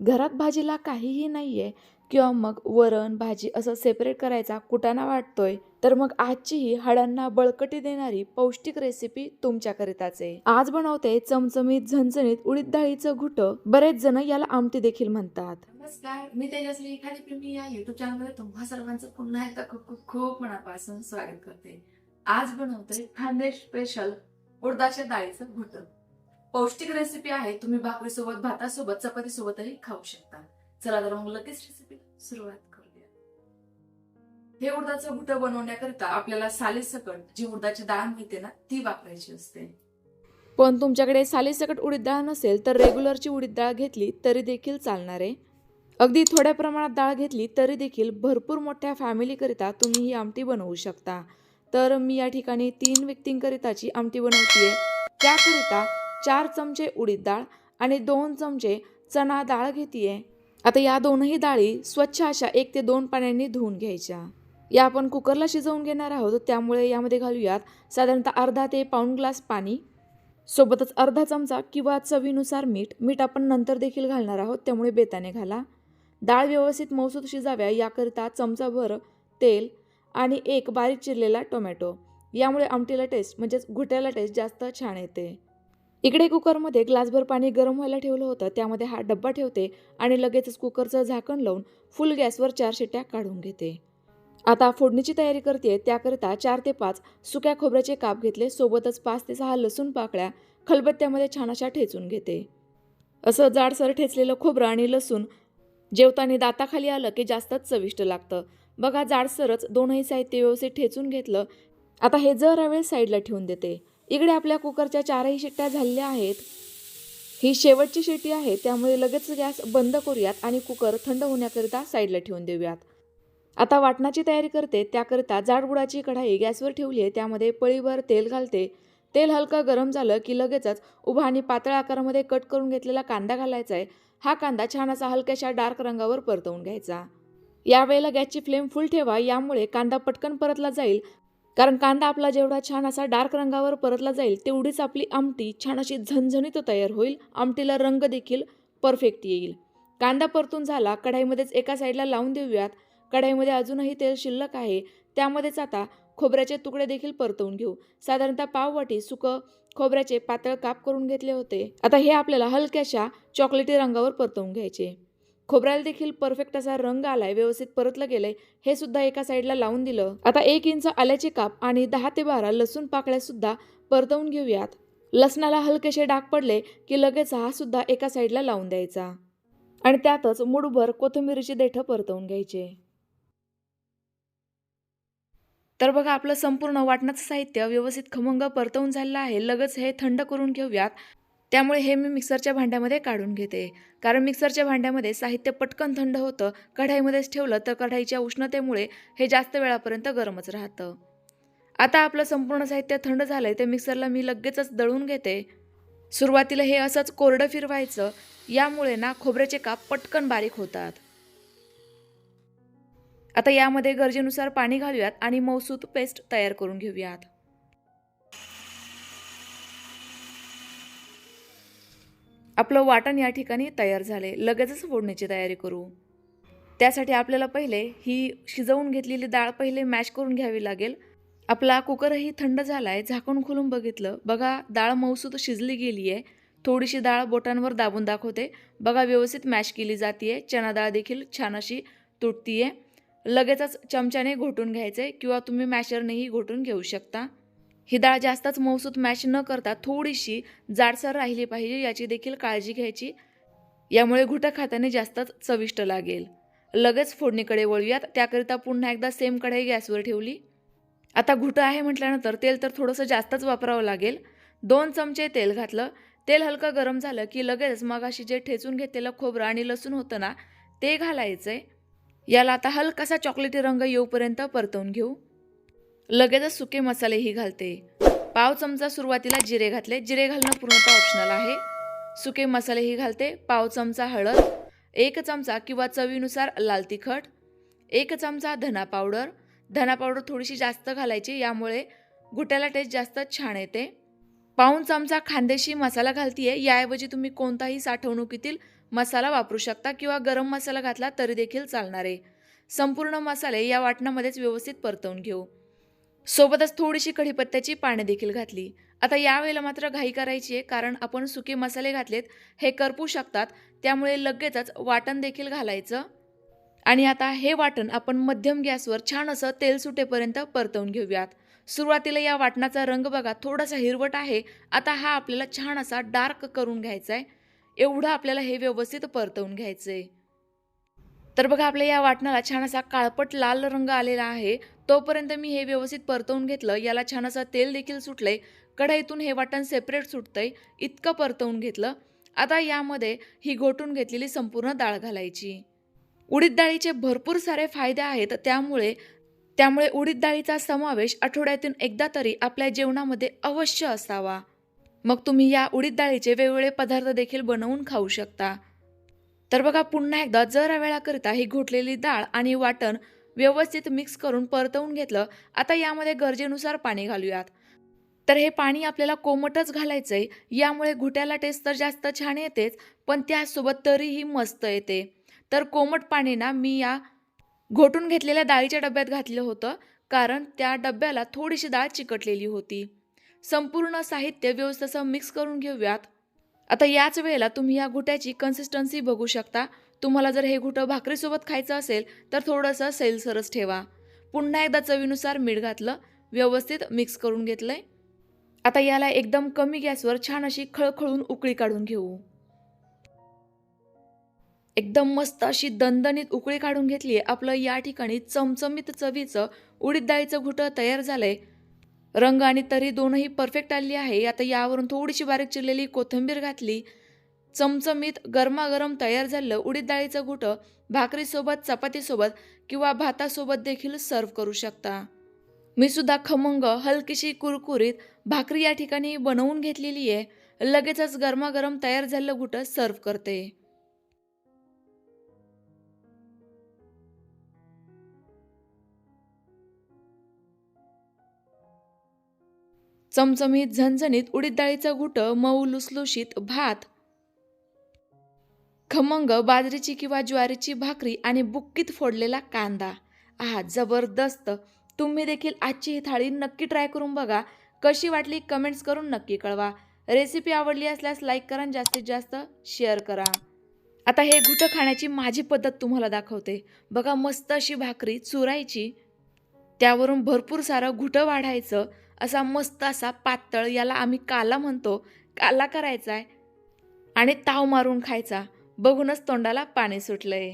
घरात भाजीला काहीही नाही आहे किंवा मग वरण भाजी असं सेपरेट करायचा कुटाणा वाटतोय तर मग आजची ही हाडांना बळकटी देणारी पौष्टिक रेसिपी तुमच्याकरिताच. आहे आज बनवते चमचमीत झणझणीत उडीद डाळीचं घुट. बरेच जण याला आमटी देखील म्हणतात. नमस्कार मी तेजस्वी खाली प्रेमी या युट्यूब चॅनलमध्ये तुम्हा सर्वांचं पुन्हा एकदा खूप खूप खूप मनापासून स्वागत करते. आज बनवते खानदेश स्पेशल उडदाच्या डाळीचं घुट. पौष्टिक रेसिपी आहे. तुम्ही भाकरीसोबत भातासोबत चपातीसोबतही खाऊ शकता. चला तर मग लगेच रेसिपी सुरुवात करूया. हे उडदाचं घुट बनवण्याकरिता आपल्याला सालीसकट जी उडदाची डाळ मिळते ना ती वापरायची असते. पण तुमच्याकडे सालीसकट उडीद डाळ नसेल तर रेग्युलरची उडीद डाळ घेतली तरी देखील चालणार आहे. अगदी थोड्या प्रमाणात डाळ घेतली तरी देखील भरपूर मोठ्या फॅमिलीकरिता तुम्ही ही आमटी बनवू शकता. तर मी या ठिकाणी तीन व्यक्तींकरिताची आमटी बनवते त्याकरिता चार चमचे उडीद डाळ आणि दोन चमचे चणा डाळ घेते आता या दोनही डाळी स्वच्छ अशा एक ते दोन पाण्याने धुवून घ्यायच्या. या आपण कुकरला शिजवून घेणार आहोत त्यामुळे यामध्ये घालूयात साधारणतः अर्धा ते पाऊण ग्लास पाणी. सोबतच अर्धा चमचा किंवा चवीनुसार मीठ मीठ आपण नंतर देखील घालणार आहोत त्यामुळे बेताने घाला. डाळ व्यवस्थित मौसूद शिजाव्या याकरिता चमचाभर तेल आणि एक बारीक चिरलेला टोमॅटो. यामुळे आमटीला टेस्ट म्हणजेच घुट्याला टेस्ट जास्त छान येते. इकडे कुकरमध्ये ग्लासभर पाणी गरम व्हायला ठेवलं होतं. त्यामध्ये हा डब्बा ठेवते आणि लगेचच कुकरचं झाकण लावून फुल गॅसवर चार शिट्ट्या काढून घेते. आता फोडणीची तयारी करते. त्याकरिता चार ते पाच सुक्या खोबऱ्याचे काप घेतले. सोबतच पाच ते सहा लसूण पाकळ्या खलबत्त्यामध्ये छान अशा ठेचून घेते. असं जाडसर ठेचलेलं खोबरं आणि लसूण जेवताना दाताखाली आलं की जास्तच चविष्ट लागतं. बघा जाडसरच दोनही साहित्य व्यवस्थित ठेचून घेतलं. आता हे जरा वेळ साईडला ठेवून देते. इकडे आपल्या कुकरच्या चारही शिट्ट्या झालेल्या आहेत. ही शेवटची शिट्टी आहे त्यामुळे लगेच गॅस बंद करूयात आणि कुकर थंड होण्याकरिता साईडला ठेवून देऊयात. आता वाटणाची तयारी करते त्याकरिता जाड गुडाची कढाई गॅसवर ठेवली आहे त्यामध्ये पळीभर तेल घालते. तेल हलकं गरम झालं की लगेचच उभा आणि पातळ आकारामध्ये कट करून घेतलेला कांदा घालायचा आहे. हा कांदा छान असा हलक्याशा डार्क रंगावर परतवून घ्यायचा. यावेळेला गॅसची फ्लेम फुल ठेवा यामुळे कांदा पटकन परतला जाईल कारण कांदा आपला जेवढा छान असा डार्क रंगावर परतला जाईल तेवढीच आपली आमटी छान अशी झणझणीत तयार होईल. आमटीला रंग देखील परफेक्ट येईल. कांदा परतून झाला कढाईमध्येच एका साईडला लावून देऊयात. कढाईमध्ये अजूनही तेल शिल्लक आहे. त्यामध्येच आता खोबऱ्याचे तुकडे देखील परतवून घेऊ. साधारणतः पाववाटी सुकं खोबऱ्याचे पातळ काप करून घेतले होते. आता हे आपल्याला हलक्याशा चॉकलेटी रंगावर परतवून घ्यायचे. खोबऱ्याला देखील परफेक्ट असा रंग आलाय व्यवस्थित परतलं गेलंय हे सुद्धा एका साईडला लावून दिलं. आता एक इंच आल्याचे काप आणि दहा ते बारा लसूण पाकळ्या सुद्धा परतवून घेऊयात. लसणाला हलकेसे डाग पडले की लगेच हा सुद्धा एका साईडला लावून द्यायचा. आणि त्यातच मुठभर कोथिंबीरीची देठं परतवून घ्यायचे. तर बघा आपलं संपूर्ण वाटणाचं साहित्य व्यवस्थित खमंग परतवून झालेलं आहे. लगेच हे थंड करून घेऊयात. त्यामुळे हे मी मिक्सरच्या भांड्यामध्ये काढून घेते. कारण मिक्सरच्या भांड्यामध्ये साहित्य पटकन थंड होतं कढाईमध्येच ठेवलं तर कढाईच्या उष्णतेमुळे हे जास्त वेळापर्यंत गरमच राहतं. आता आपलं संपूर्ण साहित्य थंड झालं आहे ते मिक्सरला मी लगेचच दळून घेते. सुरुवातीला हे असंच कोरडं फिरवायचं यामुळे ना खोबऱ्याचे काप पटकन बारीक होतात. आता यामध्ये गरजेनुसार पाणी घालूयात आणि मौसूद पेस्ट तयार करून घेऊयात. आपलं वाटण या ठिकाणी तयार झाले. लगेचच फोडणीची तयारी करू. त्यासाठी आपल्याला पहिले ही शिजवून घेतलेली डाळ पहिले मॅश करून घ्यावी लागेल. आपला कुकरही थंड झाला आहे झाकून खोलून बघितलं. बघा डाळ मऊसूत शिजली गेली आहे थोडीशी डाळ बोटांवर दाबून दाखवते. बघा व्यवस्थित मॅश केली जाते चना डाळ देखील छान अशी तुटतीये. लगेचच चमच्याने घोटून घ्यायचे किंवा तुम्ही मॅशरनेही घोटून घेऊ शकता. ही डाळ जास्तच मौसूत मॅश न करता थोडीशी जाडसर राहिली पाहिजे याची देखील काळजी घ्यायची. यामुळे घुटं खाताने जास्तच चविष्ट लागेल. लगेच फोडणीकडे वळूयात. त्याकरिता पुन्हा एकदा सेम कढाई गॅसवर ठेवली. आता घुटं आहे म्हटल्यानंतर तेल तर थोडंसं जास्तच वापरावं लागेल. दोन चमचे तेल घातलं. तेल हलकं गरम झालं की लगेच मगाशी जे ठेचून घेतलेलं खोबरं आणि लसूण होतं ना ते घालायचं आहे याला आता हलकासा चॉकलेटी रंग येऊपर्यंत परतवून घेऊ. लगेचच सुके मसालेही घालते. पाव चमचा सुरुवातीला जिरे घातले. जिरे घालणं पूर्णतः ऑप्शनल आहे. सुके मसालेही घालते. पाव चमचा हळद एक चमचा किंवा चवीनुसार लाल तिखट एक चमचा धना पावडर. धना पावडर थोडीशी जास्त घालायची यामुळे घुट्याला टेस्ट जास्त छान येते. पाऊन चमचा खांदेशी मसाला घालतीये. याऐवजी तुम्ही कोणताही साठवणुकीतील मसाला वापरू शकता किंवा गरम मसाला घातला तरी देखील चालणार. आहे संपूर्ण मसाले या वाटणामध्येच व्यवस्थित परतवून घेऊ. सोबतच थोडीशी कढीपत्त्याची पाने देखील घातली. आता यावेळेला मात्र घाई करायची आहे कारण आपण सुके मसाले घातलेत हे करपू शकतात त्यामुळे लगेचच वाटण देखील घालायचं. आणि आता हे वाटण आपण मध्यम गॅसवर छान असं तेल सुटेपर्यंत परतवून घेऊयात. सुरुवातीला या वाटणाचा रंग बघा थोडासा हिरवट आहे. आता हा आपल्याला छान असा डार्क करून घ्यायचा आहे एवढं आपल्याला हे व्यवस्थित परतवून घ्यायचं आहे तर बघा आपल्या या वाटणाला छान असा काळपट लाल रंग आलेला आहे. तोपर्यंत मी हे व्यवस्थित परतवून घेतलं. याला छान असं तेल देखील सुटलंय. कढईतून हे वाटण सेपरेट सुटतंय. इतकं परतवून घेतलं. आता यामध्ये ही घोटून घेतलेली संपूर्ण डाळ घालायची. उडीद डाळीचे भरपूर सारे फायदे आहेत. त्यामुळे त्यामुळे उडीद डाळीचा समावेश आठवड्यातून एकदा तरी आपल्या जेवणामध्ये अवश्य असावा. मग तुम्ही या उडीद डाळीचे वेगवेगळे पदार्थ देखील बनवून खाऊ शकता. तर बघा पुन्हा एकदा जरा वेळाकरिता ही घोटलेली डाळ आणि वाटण व्यवस्थित मिक्स करून परतवून घेतलं. आता यामध्ये गरजेनुसार पाणी घालूयात. तर हे पाणी आपल्याला कोमटच घालायचं आहे यामुळे घुट्याला टेस्ट तर जास्त छान येतेच पण त्यासोबत तरीही मस्त येते. तर कोमट पाणी ना मी या घोटून घेतलेल्या डाळीच्या डब्यात घातलं होतं कारण त्या डब्याला थोडीशी डाळ चिकटलेली होती. संपूर्ण साहित्य व्यवस्थित मिक्स करून घेऊयात. आता याच वेळेला तुम्ही या घुट्याची कन्सिस्टन्सी बघू शकता. तुम्हाला जर हे घुटं भाकरीसोबत खायचं असेल तर थोडंसं सैलसरच ठेवा. पुन्हा एकदा चवीनुसार मीठ घातलं व्यवस्थित मिक्स करून घेतलंय. आता याला एकदम कमी गॅसवर छान अशी खळखळून उकळी काढून घेऊ. एकदम मस्त अशी दणदणीत उकळी काढून घेतली आपलं या ठिकाणी चमचमीत चवीचं उडीद डाळीचं घुटं तयार झालंय. रंग आणि तरी दोनही परफेक्ट आली आहे. आता यावरून थोडीशी बारीक चिरलेली कोथिंबीर घातली. चमचमीत गरमागरम तयार झालं उडीद डाळीचं घुटं भाकरीसोबत चपातीसोबत किंवा भातासोबत देखील सर्व करू शकता. मी सुद्धा खमंग हलकीशी कुरकुरीत भाकरी या ठिकाणी बनवून घेतलेली आहे. लगेचच गरमागरम तयार झालेलं घुटं सर्व करते. चमचमीत झणझणीत उडीद डाळीचं घुटं मऊ लुसलुशीत भात खमंग बाजरीची किंवा ज्वारीची भाकरी आणि बुक्कीत फोडलेला कांदा. आहा जबरदस्त. तुम्ही देखील आजची ही थाळी नक्की ट्राय करून बघा. कशी वाटली कमेंट्स करून नक्की कळवा. रेसिपी आवडली असल्यास लाईक करा जास्तीत जास्त शेअर करा. आता हे घुटं खाण्याची माझी पद्धत तुम्हाला दाखवते. बघा मस्त अशी भाकरी चुरायची. त्यावरून भरपूर सारं घुटं वाढायचं. असा मस्त असा पातळ याला आम्ही काला म्हणतो. काला करायचा आहे आणि ताव मारून खायचा. बघूनच तोंडाला पाणी सुटलंय.